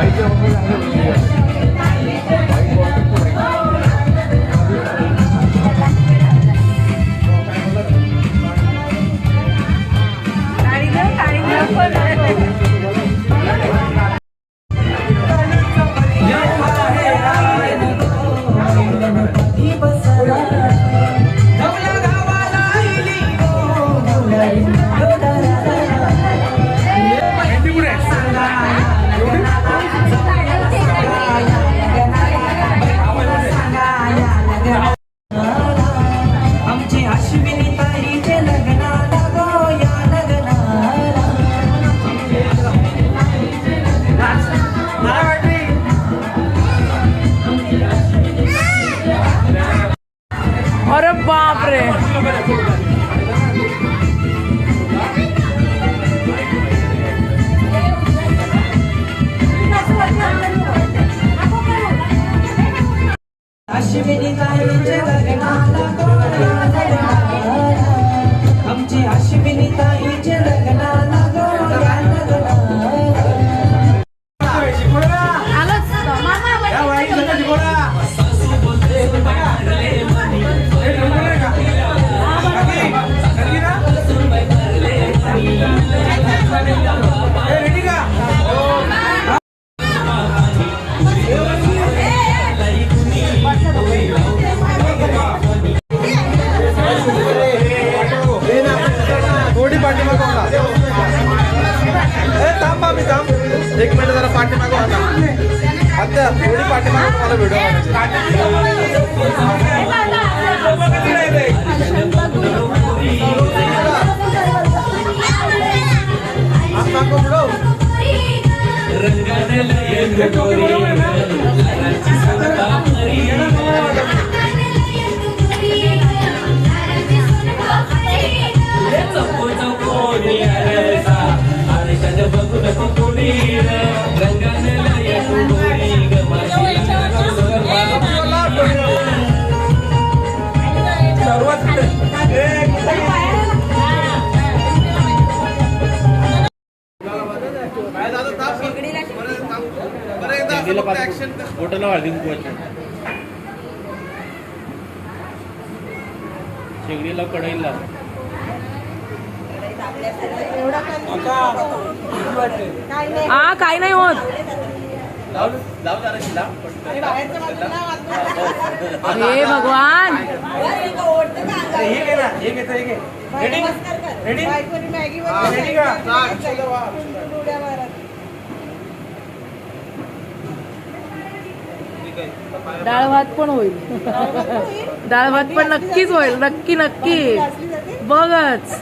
哎见过这么大 बापरे. अश्विनी ताईचे आमची अश्विनी थांब मी थांब. एक मिनिट जरा पाठीमागं होला आता थोडी पाठीमागं मला व्हिडिओ होटल हळदी कुंकवाच्या शेगडीला कढईला हा काही नाही होत. हे भगवान. डाळ भात पण होईल. डाळ भात पण नक्कीच होईल. नक्की नक्की. बघच.